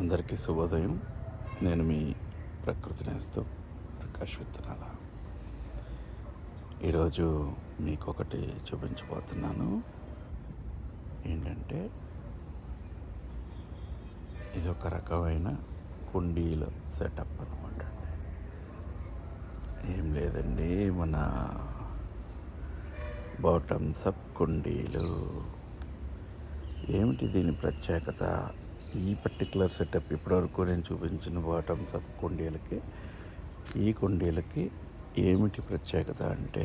అందరికీ శుభోదయం. నేను మీ ప్రకృతి నేస్తూ ప్రకాష్ విత్తనాల. ఈరోజు మీకు ఒకటి చూపించబోతున్నాను. ఏంటంటే ఇది ఒక రకమైన కుండీల సెటప్ అనమాట ఏం లేదండి మన బాటమ్స్ అప్ కుండీలు. ఏమిటి దీని ప్రత్యేకత? ఈ పర్టికులర్ సెటప్ ఇప్పటివరకు నేను చూపించిన బాటమ్స్ అప్ కుండీలకి ఈ కుండీలకి ఏమిటి ప్రత్యేకత అంటే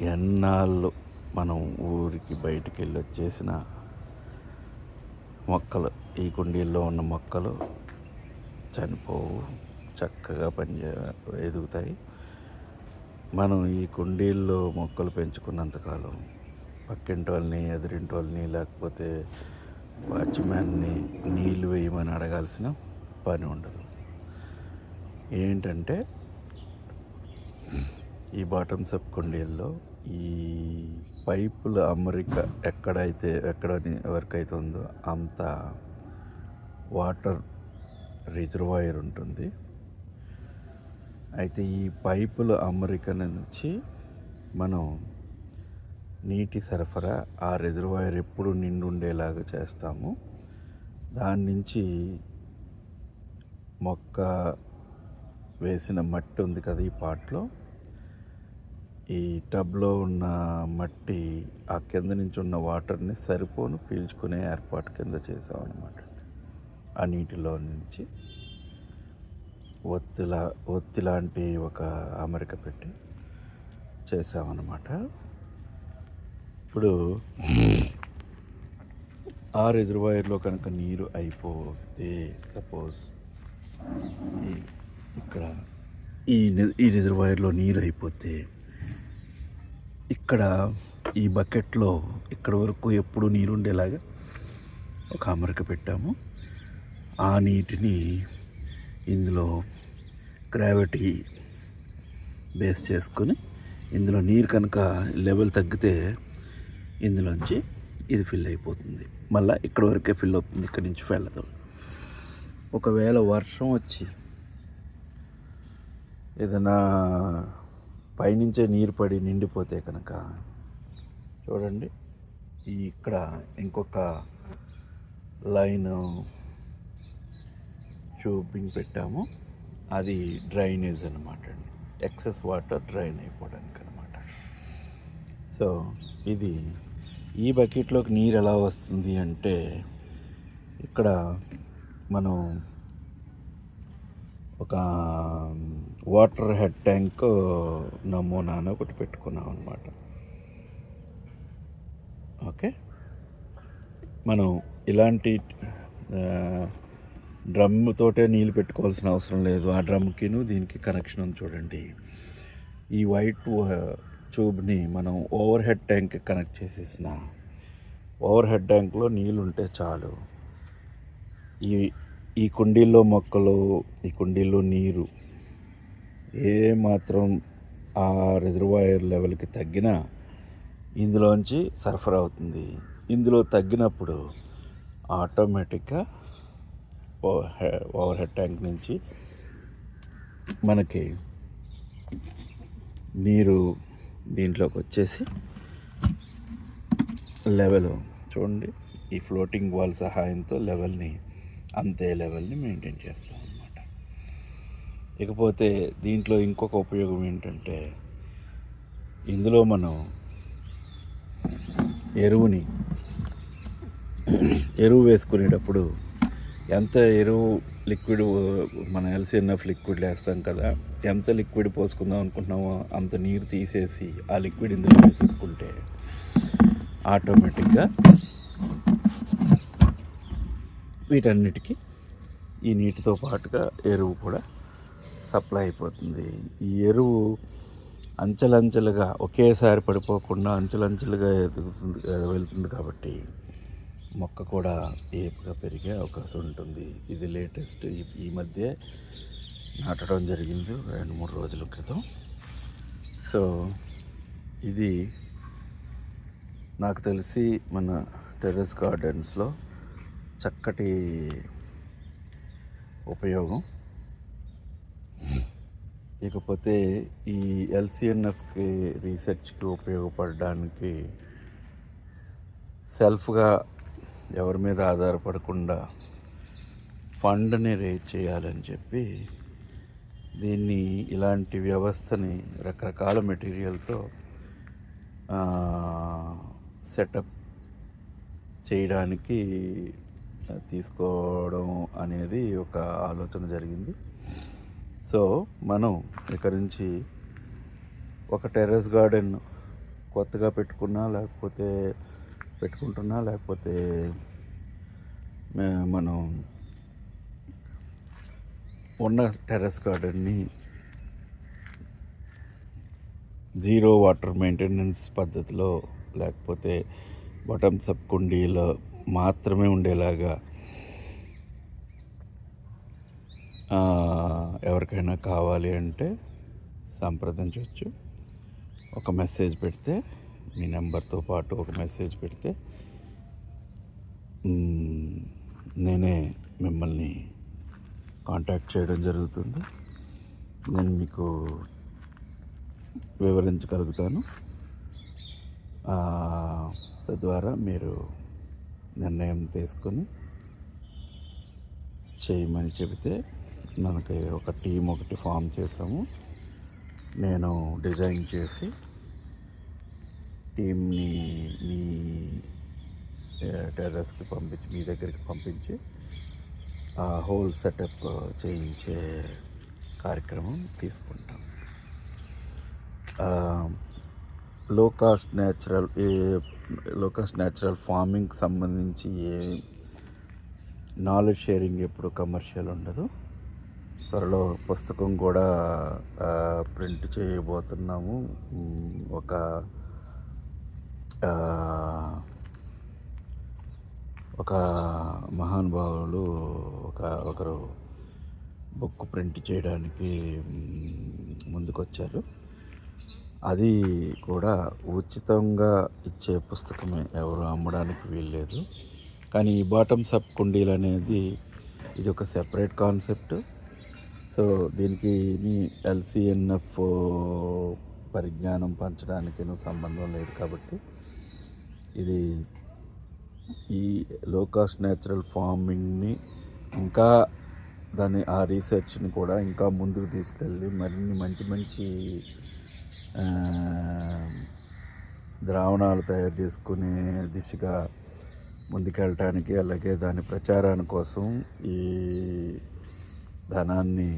ఎన్నాళ్ళు మనం ఊరికి బయటికి వెళ్ళి వచ్చేసిన మొక్కలు ఈ కుండీల్లో ఉన్న మొక్కలు చనిపోవు చక్కగా పనిచే ఎదుగుతాయి. మనం ఈ కుండీల్లో మొక్కలు పెంచుకున్నంతకాలం పక్కింటి వాళ్ళని ఎదురింటి వాళ్ళని లేకపోతే వాచ్మ్యాన్ని నీళ్ళు వేయమని అడగాల్సిన పని ఉండదు. ఏంటంటే ఈ బాటమ్ సబ్ కుండీల్లో ఈ పైపుల అమరిక ఎక్కడైతే ఎక్కడ ఎవరికైతే ఉందో అంత వాటర్ రిజర్వాయర్ ఉంటుంది. అయితే ఈ పైపుల అమరిక నుంచి మనం నీటి సరఫరా ఆ రిజర్వాయర్ ఎప్పుడు నిండు ఉండేలాగా చేస్తాము. దాని నుంచి మొక్క వేసిన మట్టి ఉంది కదా ఈ పాట్లో. ఈ టబ్లో ఉన్న మట్టి ఆ కింద నుంచి ఉన్న వాటర్ని సరిపోను పీల్చుకునే ఏర్పాటు కింద చేసామన్నమాట. ఆ నీటిలో నుంచి ఒత్తిలా ఒత్తి లాంటి ఒక అమరిక పెట్టి చేసామన్నమాట. ఇప్పుడు ఆ రిజర్వాయర్లో కనుక నీరు అయిపోతే సపోజ్ ఇక్కడ ఈ ఈ రిజర్వాయర్లో నీరు అయిపోతే ఇక్కడ ఈ బకెట్లో ఇక్కడ వరకు ఎప్పుడు నీరు ఉండేలాగా ఒక అమరిక పెట్టాము. ఆ నీటిని ఇందులో గ్రావిటీ బేస్ చేసుకొని ఇందులో నీరు కనుక లెవెల్ తగ్గితే ఇందులోంచి ఇది ఫిల్ అయిపోతుంది. మళ్ళీ ఇక్కడ వరకే ఫిల్ అవుతుంది ఇక్కడి నుంచి వెళ్ళదు. ఒకవేళ వర్షం వచ్చి ఏదైనా పైనుంచే నీరు పడి నిండిపోతే కనుక చూడండి ఈ ఇక్కడ ఇంకొక లైన్ ట్యూబింగ్ పెట్టాము. అది డ్రైనేజ్ అనమాట అండి. ఎక్సెస్ వాటర్ డ్రైన్ అయిపోవడానికి. సో ఇది ఈ బకెట్లోకి నీరు ఎలా వస్తుంది అంటే ఇక్కడ మనం ఒక వాటర్ హెడ్ ట్యాంక్ నమూనా అని ఒకటి పెట్టుకున్నాం అనమాట ఓకే? మనం ఇలాంటి డ్రమ్తోటే నీళ్ళు పెట్టుకోవాల్సిన అవసరం లేదు. ఆ డ్రమ్కిను దీనికి కనెక్షన్ ఉంది చూడండి. ఈ వైట్ ట్యూబ్ని మనం ఓవర్ హెడ్ ట్యాంక్ కనెక్ట్ చేసేసిన ఓవర్ హెడ్ ట్యాంక్లో నీళ్ళు ఉంటే చాలు. ఈ ఈ కుండీల్లో మొక్కలు ఈ కుండీల్లో నీరు ఏ మాత్రం ఆ రిజర్వాయర్ లెవెల్కి తగ్గినా ఇందులోంచి సరఫరా అవుతుంది. ఇందులో తగ్గినప్పుడు ఆటోమేటిక్గా ఓవర్ హెడ్ ట్యాంక్ నుంచి మనకి నీరు దీంట్లోకి వచ్చేసి లెవెల్ చూడండి ఈ ఫ్లోటింగ్ వాల్ సహాయంతో లెవెల్ని అంతే లెవెల్ని మెయింటైన్ చేస్తాం అన్నమాట. ఇకపోతే దీంట్లో ఇంకొక ఉపయోగం ఏంటంటే ఇందులో మనం ఎరువుని ఎరువు వేసుకునేటప్పుడు ఎంత ఎరువు లిక్విడ్ మన ఎల్సీఎన్ఎఫ్ లిక్విడ్ వేస్తాం కదా ఎంత లిక్విడ్ పోసుకుందాం అనుకుంటున్నామో అంత నీరు తీసేసి ఆ లిక్విడ్ ఇందులో వేసేసుకుంటే ఆటోమేటిక్గా వీటన్నిటికీ ఈ నీటితో పాటుగా ఎరువు కూడా సప్లై అయిపోతుంది. ఈ ఎరువు అంచెలంచెలుగా ఒకేసారి పడిపోకుండా అంచెలంచెలుగా ఎదుగుతుంది వెళ్తుంది కాబట్టి మొక్క కూడా ఏపుగా పెరిగే అవకాశం ఉంటుంది. ఇది లేటెస్ట్ ఈ- మధ్య నాటడం జరిగింది రెండు మూడు రోజుల క్రితం. సో ఇది నాకు తెలిసి మన టెర్రస్ గార్డెన్స్లో చక్కటి ఉపయోగం. ఇకపోతే ఈ ఎల్సిఎన్ఎఫ్కి రీసెర్చ్కి ఉపయోగపడడానికి సెల్ఫ్గా ఎవరి మీద ఆధారపడకుండా ఫండ్ని రేజ్ చేయాలని చెప్పి దీన్ని ఇలాంటి వ్యవస్థని రకరకాల మెటీరియల్తో సెటప్ చేయడానికి తీసుకోవడం అనేది ఒక ఆలోచన జరిగింది. సో మనం ఇక్కడి నుంచి ఒక టెర్రస్ గార్డెన్ కొత్తగా పెట్టుకున్నా లేకపోతే పెట్టుకుంటున్నా లేకపోతే మనం ఉన్న టెర్రస్ గార్డెన్ని జీరో వాటర్ మెయింటెనెన్స్ పద్ధతిలో లేకపోతే బటమ్స్ సబ్ కుండీలో మాత్రమే ఉండేలాగా ఎవరికైనా కావాలి అంటే సంప్రదించవచ్చు. ఒక మెసేజ్ పెడితే మీ నెంబర్తో పాటు ఒక మెసేజ్ పెడితే నేనే మిమ్మల్ని కాంటాక్ట్ చేయడం జరుగుతుంది. నేను మీకు వివరించగలుగుతాను. తద్వారా మీరు నిర్ణయం తీసుకొని చేయమని చెబితే మనకి ఒక టీం ఒకటి ఫామ్ చేసాము. నేను డిజైన్ చేసి టీంని మీ టెర్రస్కి పంపించి మీ దగ్గరికి పంపించి ఆ హోల్ సెటప్ చేయించే కార్యక్రమం తీసుకుంటాం. లో కాస్ట్ న్యాచురల్ ఏ లో కాస్ట్ న్యాచురల్ ఫార్మింగ్కి సంబంధించి ఏ నాలెడ్జ్ షేరింగ్ ఎప్పుడు కమర్షియల్ ఉండదు. త్వరలో పుస్తకం కూడా ప్రింట్ చేయబోతున్నాము. ఒక ఒక మహానుభావులు ఒక ఒకరు బుక్ ప్రింట్ చేయడానికి ముందుకొచ్చారు. అది కూడా ఉచితంగా ఇచ్చే పుస్తకమే. ఎవరు అమ్మడానికి వీల్లేదు. కానీ ఈ బాటమ్స్ అప్ కుండీలు అనేది ఇది ఒక సెపరేట్ కాన్సెప్ట్. సో దీనికి ఎల్సిఎన్ఎఫ్ పరిజ్ఞానం పంచడానికి సంబంధం లేదు కాబట్టి ఇది ఈ లోకాస్ట్ న్యాచురల్ ఫార్మింగ్ని ఇంకా దాని ఆ రీసెర్చ్ని కూడా ఇంకా ముందుకు తీసుకెళ్ళి మరిన్ని మంచి మంచి ద్రావణాలు తయారు చేసుకునే దిశగా ముందుకెళ్ళటానికి అలాగే దాని ప్రచారాని కోసం ఈ ధనాన్ని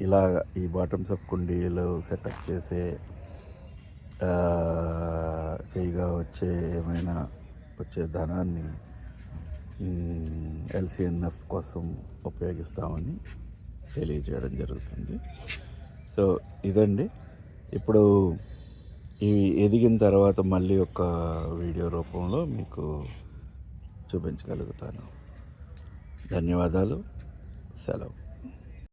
ఇలా ఈ బాటమ్స్ అప్ కుండీలు సెటప్ చేసే పైగా వచ్చే ఏమైనా వచ్చే ధనాన్ని ఎల్సిఎన్ఎఫ్ కోసం ఉపయోగిస్తామని తెలియజేయడం జరుగుతుంది. సో ఇదండి. ఇప్పుడు ఇవి ఎదిగిన తర్వాత మళ్ళీ ఒక వీడియో రూపంలో మీకు చూపించగలుగుతాను. ధన్యవాదాలు. సెలవు.